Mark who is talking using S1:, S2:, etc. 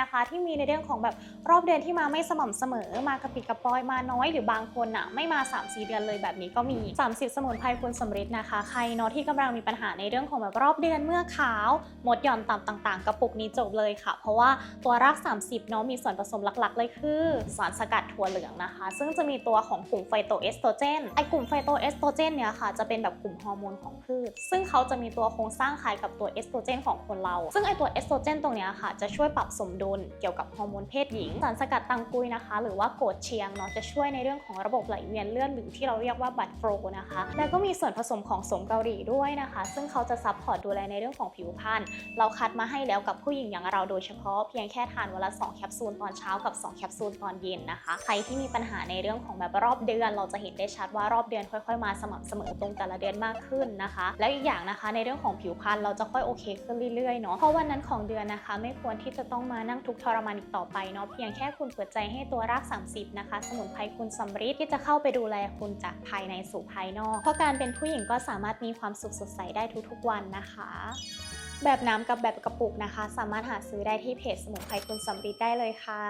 S1: นะคะ ที่มีในเรื่องของแบบรอบเดือนที่มาไม่สม่ำเสมอ มากระปิดกระปอยมาน้อยหรือบางคนอะไม่มา 3-4 เดือนเลยแบบนี้ก็มี 30 สมุนไพรคุณสำริดนะคะ ใครเนาะที่กำลังมีปัญหาในเรื่องของแบบรอบเดือนเมื่อขาวหมดหย่อนต่ำต่าง ๆ กระปุกนี้จบเลยค่ะ เพราะว่าตัวราก 30เนาะมีส่วนผสมหลักๆ เลยคือสารสกัดถั่วเหลืองนะคะ ซึ่งจะมีตัวของกลุ่มไฟโตเอสโตรเจนไอกลุ่มไฟโตเอสโตรเจนเนี่ยค่ะจะเป็นแบบกลุ่มฮอร์โมนของพืช ซึ่งเขาจะมีตัวโครงสร้างคล้ายกับตัวเอสโตรเจนของคนเรา ซึ่งไอตัวเอสโตรเจนตรงเนี้ยค่ะจะช่วยปรับสมดุลเกี่ยวกับฮอร์โมนเพศหญิง สารสกัดตังกุยนะคะ หรือว่าโกดเชียงเนาะจะช่วยในเรื่องของระบบไหลเวียนเลือดหรือที่เราเรียกว่าบัตโฟนะคะ แล้วก็มีส่วนผสมของสมเกาหลีด้วยนะคะ ซึ่งเขาจะซัพพอร์ตดูแลในเรื่องของผิวพรรณเราคัดมาให้แล้วกับผู้หญิงอย่างเราโดยเฉพาะเพียงแค่ทานวันละ2แคปซูลตอนเช้ากับ 2 แคปซูลตอนเย็นนะคะ ใครที่มีปัญหาในเรื่องของแบบรอบเดือน เราจะเห็นได้ชัดว่ารอบเดือนค่อย ๆ มาสม่ำเสมอตรงแต่ละเดือนมากขึ้นนะคะ แล้วอีกอย่างนะคะในเรื่องของผิวพรรณเราจะค่อยโอเคขึ้นเรื่อยๆเนาะเพราะวันนั้นของเดือนนะคะ ไม่ควรที่จะต้องมานั่งทุกทรมานอีกต่อไปเนาะเพียงแค่คุณเปิดใจให้ตัวราก 30 นะคะ สมุนไพรคุณสำริดที่จะเข้าไปดูแลคุณจากภายในสู่ภายนอก เพราะการเป็นผู้หญิงก็สามารถมีความสุขสดใสได้ทุกๆวันนะคะแบบน้ำกับแบบกระปุกนะคะ สามารถหาซื้อได้ที่เพจสมุนไพรคุณสำริดได้เลยค่ะ